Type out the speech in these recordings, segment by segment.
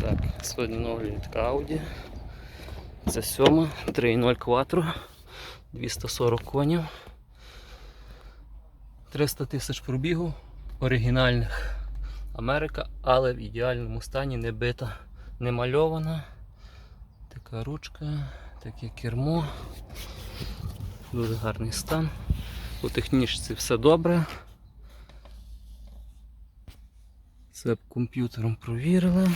Так, сьогодні новий така Audi. Це сьома, 3.0 Quattro, 240 конів. 300 тисяч пробігу оригінальних. Америка, але в ідеальному стані не бита, не мальована. Така ручка, таке кермо. Дуже гарний стан. У технічці все добре. Це комп'ютером провірили.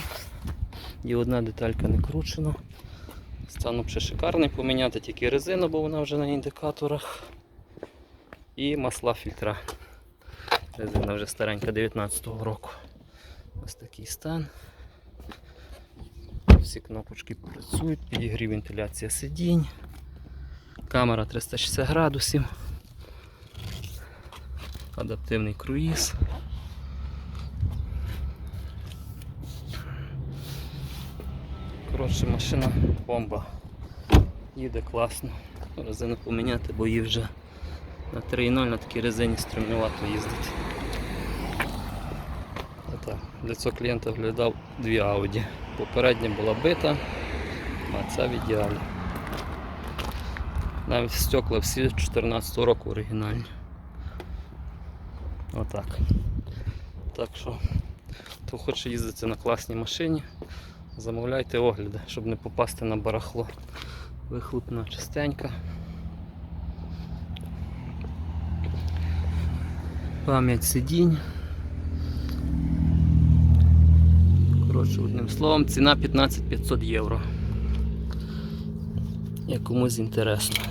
І одна деталька не кручена. Стан взагалі шикарний поміняти тільки резину, бо вона вже на індикаторах. І масла фільтра. Резина вже старенька 19-го року. Ось такий стан. Всі кнопочки працюють, підігрів вентиляція сидінь. Камера 360 градусів. Адаптивний круїз. Коротше, машина бомба. Їде класно. Резину поміняти, бо її вже на 3.0 на такій резині стрімнувато їздить. Для цього клієнта виглядав дві Audi. Попередня була бита, а ця в ідеалі. Навіть стекла всі 14 року оригінальні. Отак. Так що, хто хоче їздити на класній машині, замовляйте огляди, щоб не попасти на барахло. Вихлопна чистенька. Пам'ять сидінь. Коротше, одним словом, ціна 15 500 євро. Як комусь інтересно.